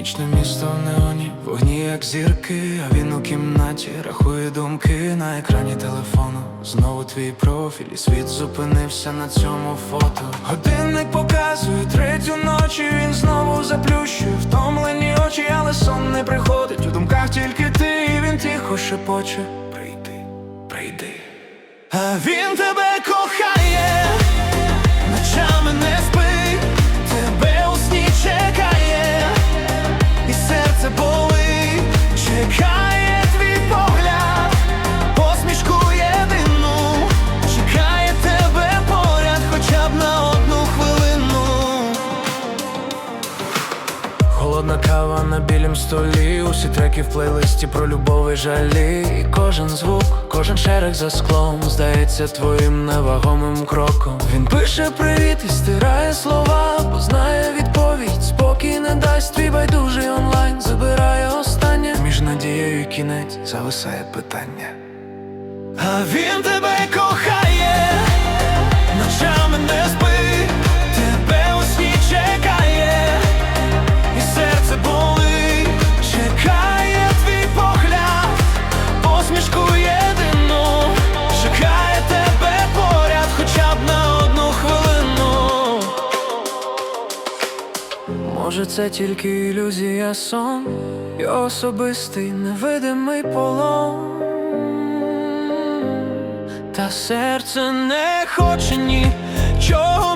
Нічне місто в неоні, вогні як зірки, а він у кімнаті рахує думки на екрані телефону. Знову твій профіль, і світ зупинився на цьому фото. Годинник показує третю ночі, він знову заплющує втомлені очі, але сон не приходить. У думках тільки ти, і він тихо шепоче. Прийди, прийди. А він тебе кохає, на білім столі, усі треки в плейлисті про любов і жалі. І кожен звук, кожен шерех за склом здається твоїм невагомим кроком. Він пише привіт і стирає слова, бо знає відповідь, спокій не дасть твій байдужий онлайн, забирає останнє. Між надією і кінець зависає питання. А він тебе Може, це тільки ілюзія сон, і особистий невидимий полон. Та серце не хоче нічого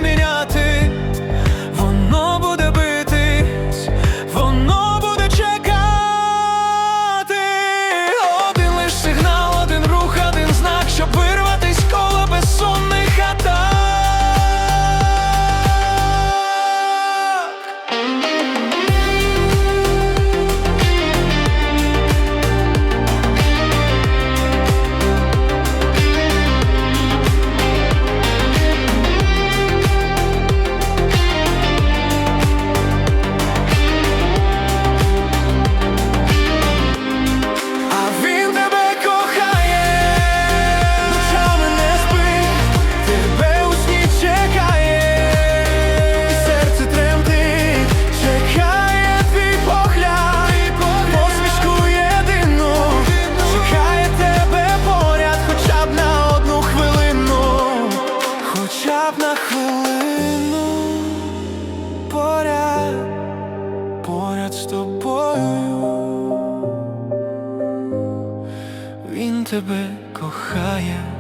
хоча б на хвилину, поряд, поряд з тобою. Він тебе кохає.